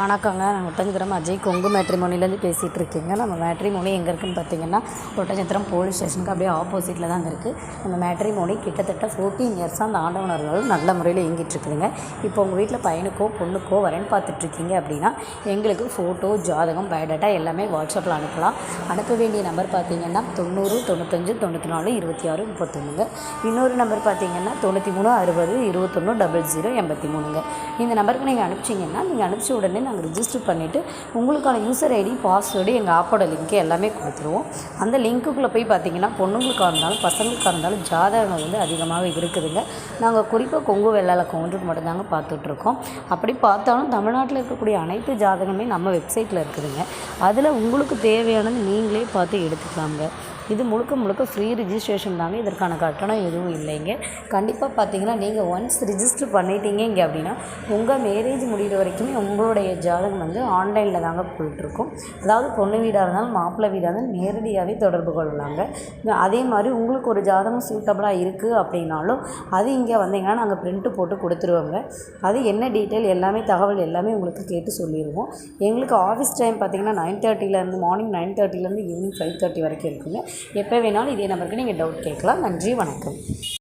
வணக்கங்க. நான் ஒட்டஞ்சத்திரம் அஜய் கொங்கு மேட்ரிமோனிலேருந்து பேசிகிட்டு இருக்கேங்க. நம்ம மேட்ரிமோனி எங்கே இருக்குன்னு பார்த்தீங்கன்னா ஒட்டஞ்சத்திரம் போலீஸ் ஸ்டேஷனுக்கு அப்படியே ஆப்போசிட்டில் தாங்க இருக்குது நம்ம மேட்ரிமோனி கிட்டத்தட்ட ஃபோர்டீன் இயர்ஸாக அந்த ஆண்டவனர்கள் நல்ல முறையில் இயங்கிட்டு இருக்குதுங்க. இப்போ உங்கள் வீட்டில் பையனுக்கோ பொண்ணுக்கோ வரேன்னு பார்த்துட்ருக்கீங்க அப்படின்னா எங்களுக்கு ஃபோட்டோ ஜாதகம் பயோடேட்டா எல்லாமே வாட்ஸ்அப்பில் அனுப்பலாம். அனுப்ப வேண்டிய நம்பர் பார்த்தீங்கன்னா தொண்ணூறு தொண்ணூத்தஞ்சு தொண்ணூற்றி நாலு இருபத்தி ஆறு முப்பத்தொன்றுங்க இன்னொரு நம்பர் பார்த்தீங்கன்னா தொண்ணூற்றி மூணு அறுபது இருபத்தொன்று டபுள் ஜீரோ எண்பத்தி மூணுங்க. இந்த நம்பருக்கு நீங்கள் அனுப்பிச்சிங்கன்னா நீங்கள் அனுப்பிச்ச உடனே நாங்கள் ரிஜிஸ்டர் பண்ணிவிட்டு உங்களுக்கான யூசர் ஐடி பாஸ்வேர்டு எங்கள் ஆப்போட லிங்க்கு எல்லாமே கொடுத்துருவோம். அந்த லிங்க்குள்ளே போய் பார்த்தீங்கன்னா பொண்ணுங்களுக்காக இருந்தாலும் பசங்களுக்காக இருந்தாலும் ஜாதகங்கள் வந்து அதிகமாக இருக்குதுங்க. நாங்கள் குறிப்பாக கொங்கு வெள்ளால கவுண்டருக்கு மட்டும்தாங்க பார்த்துட்ருக்கோம். அப்படி பார்த்தாலும் தமிழ்நாட்டில் இருக்கக்கூடிய அனைத்து ஜாதகமே நம்ம வெப்சைட்டில் இருக்குதுங்க. அதில் உங்களுக்கு தேவையானது நீங்களே பார்த்து எடுத்துக்கலாங்க இது முழுக்க முழுக்க ஃப்ரீ ரிஜிஸ்ட்ரேஷன் தாங்க இதற்கான கட்டணம் எதுவும் இல்லைங்க. கண்டிப்பாக பார்த்தீங்கன்னா நீங்கள் ஒன்ஸ் ரிஜிஸ்டர் பண்ணிட்டீங்க இங்கே அப்படின்னா உங்கள் மேரேஜ் முடிகிற வரைக்குமே உங்களுடைய ஜாதகம் வந்து ஆன்லைனில் தாங்க போயிட்டுருக்கும். அதாவது பொண்ணு வீடாக இருந்தாலும் மாப்பிள்ளை வீடாக இருந்தாலும் நேரடியாகவே தொடர்பு கொள்ளலாங்க. அதே மாதிரி உங்களுக்கு ஒரு ஜாதகம் சூட்டபுளாக இருக்குது அப்படின்னாலும் அது இங்கே வந்தீங்கன்னா நாங்கள் பிரிண்ட்டு போட்டு கொடுத்துருவோங்க. அது என்ன டீட்டெயில் எல்லாமே தகவல் எல்லாமே உங்களுக்கு கேட்டு சொல்லிடுவோம் எங்களுக்கு ஆஃபீஸ் டைம் பார்த்தீங்கன்னா நைன் தேர்ட்டிலேருந்து மார்னிங் நைன் தேர்ட்டிலேருந்து ஈவினிங் ஃபைவ் தேர்ட்டி வரைக்கும் இருக்குங்க. எப்போ வேணாலும் இதே நம்பருக்கு நீங்கள் டவுட் கேட்கலாம். நன்றி வணக்கம்.